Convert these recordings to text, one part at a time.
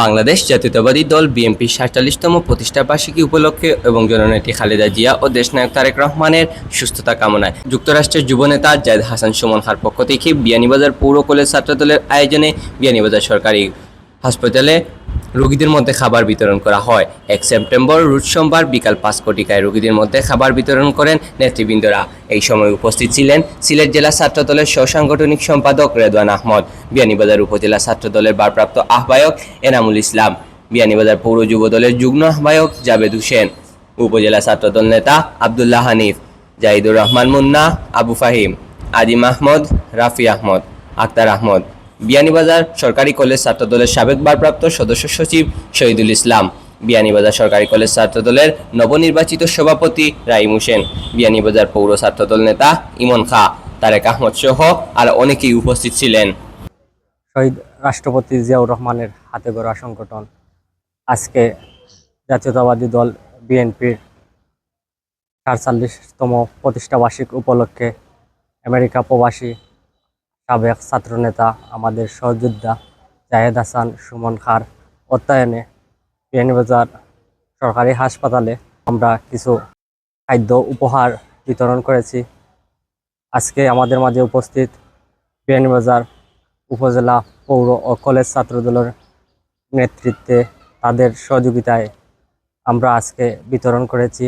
বাংলাদেশ জাতীয়তাবাদী দল বিএনপির সাতচল্লিশতম প্রতিষ্ঠা বার্ষিকী উপলক্ষে এবং জননেত্রী খালেদা জিয়া ও দেশনায়ক তারেক রহমানের সুস্থতা কামনায়। যুক্তরাষ্ট্রের যুবনেতা জায়দ হাসান সুমন খার পক্ষ থেকে বিয়ানীবাজার পৌর কলেজ ছাত্রদলের আয়োজনে বিয়ানীবাজার সরকারি হাসপাতালে রোগীদের মধ্যে খাবার বিতরণ করা হয়। এক সেপ্টেম্বর, রোজ সোমবার বিকাল পাঁচ কোটিকায় রোগীদের মধ্যে খাবার বিতরণ করেন নেতৃবৃন্দরা। এই সময় উপস্থিত ছিলেন সিলেট জেলা ছাত্রদলের সহসাংগঠনিক সম্পাদক রেদওয়ান আহমদ, বিয়ানীবাজার উপজেলা ছাত্রদলের ভারপ্রাপ্ত আহ্বায়ক এনামুল ইসলাম, বিয়ানীবাজার পৌর যুব দলের যুগ্ম আহ্বায়ক জাবেদ হোসেন, উপজেলা ছাত্রদল নেতা আবদুল্লাহ হানিফ, জাহিদুর রহমান মুন্না, আবু ফাহিম, আজিম আহমদ, রাফি আহমদ, আক্তার আহমদ। বিয়ানীবাজার সরকারি কলেজ ছাত্রদলের সাবেক ভারপ্রাপ্ত সদস্য সচিব শহীদুল ইসলাম, বিয়ানীবাজার সরকারি কলেজ ছাত্রদলের নবনির্বাচিত সভাপতি রাইম হোসেন, বিয়ানীবাজার পৌর ছাত্রদল নেতা ইমন খা, তারেক আহমদ সহ আর অনেকেই উপস্থিত ছিলেন। শহীদ রাষ্ট্রপতি জিয়াউর রহমানের হাতে গড়া সংগঠন, আজকে জাতীয়তাবাদী দল বিএনপির সাতচল্লিশতম প্রতিষ্ঠা বার্ষিক উপলক্ষে আমেরিকা প্রবাসী সাবেক ছাত্রনেতা, আমাদের সহযোদ্ধা জাহেদ হাসান, সুমন খার অর্থায়নে বিয়ানীবাজার সরকারি হাসপাতালে আমরা কিছু খাদ্য উপহার বিতরণ করেছি। আজকে আমাদের মাঝে উপস্থিত বিয়ানীবাজার উপজেলা পৌর ও কলেজ ছাত্রদলের নেতৃত্বে তাদের সহযোগিতায় আমরা আজকে বিতরণ করেছি।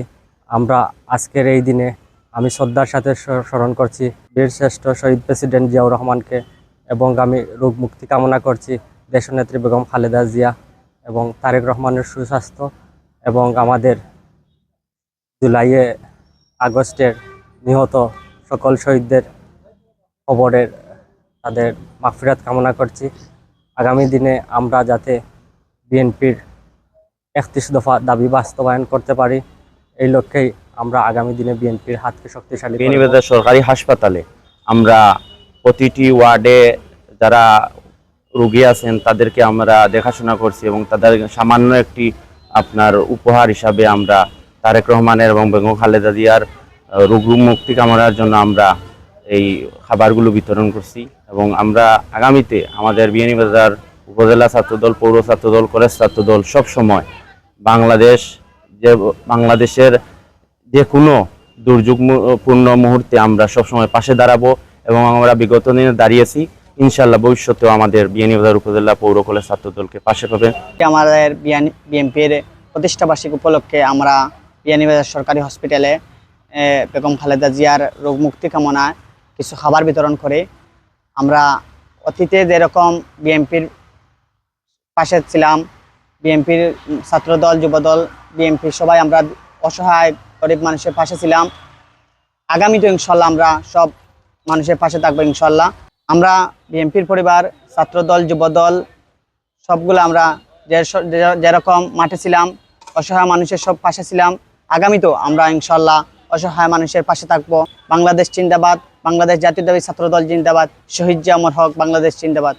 আমরা আজকের এই দিনে আমি শ্রদ্ধার সাথে স্মরণ করছি। বীরশ্রেষ্ঠ শহীদ প্রেসিডেন্ট জিয়াউর রহমানকে এবং আমি রোগ মুক্তি কামনা করছি দেশনেত্রী বেগম খালেদা জিয়া এবং তারেক রহমানের সুস্বাস্থ্য এবং আমাদের জুলাইয়ে আগস্টের নিহত সকল শহীদদের খবরের তাদের মাগফিরাত কামনা করছি। আগামী দিনে আমরা যাতে বিএনপির একত্রিশ দফা দাবি বাস্তবায়ন করতে পারি, এই লক্ষ্যেই আমরা আগামী দিনে বিএনপির হাতকে শক্তিশালী। বেনিবাজার সরকারি হাসপাতালে আমরা প্রতিটি ওয়ার্ডে যারা রোগী আছেন তাদেরকে আমরা দেখাশোনা করছি এবং তাদের সামান্য একটি আপনার উপহার হিসাবে আমরা তারেক রহমানের এবং বেগম খালেদা জিয়ার রোগ মুক্তি কামনার জন্য আমরা এই খাবারগুলো বিতরণ করছি এবং আমরা আগামীতে আমাদের বিয়ানীবাজার উপজেলা ছাত্রদল পৌর ছাত্রদল কলেজ ছাত্রদল সব সময় বাংলাদেশ যে বাংলাদেশের যে কোনো দুর্যোগপূর্ণ মুহূর্তে আমরা সবসময় পাশে দাঁড়াবো এবং আমরা বিগত দিনে দাঁড়িয়েছি। ইনশাল্লাহ ভবিষ্যতেও আমাদের বিয়ানীবাজার উপজেলা পৌর কলেজ ছাত্রদলকে পাশে পাবেন আমাদের বিএনপির প্রতিষ্ঠা বার্ষিক উপলক্ষে আমরা বিয়ানীবাজার সরকারি হসপিটালে বেগম খালেদা জিয়ার রোগ মুক্তি কামনায় কিছু খাবার বিতরণ করে। আমরা অতীতে যেরকম বিএনপির পাশে ছিলাম, বিএনপির ছাত্রদল, যুবদল বিএনপি সবাই আমরা অসহায় গরিব মানুষের পাশে ছিলাম। আগামীতে ইনশাল্লাহ আমরা সব মানুষের পাশে থাকব ইনশাল্লাহ। আমরা বিএনপির পরিবার, ছাত্রদল, যুবদল, সবগুলো আমরা যেরকম মাঠে ছিলাম, অসহায় মানুষের সব পাশে ছিলাম। আগামীতেও আমরা ইনশাল্লাহ অসহায় মানুষের পাশে থাকব। বাংলাদেশ জিন্দাবাদ, বাংলাদেশ জাতীয়তাবাদী ছাত্রদল জিন্দাবাদ, শহীদ জিয়া অমর হক, বাংলাদেশ জিন্দাবাদ।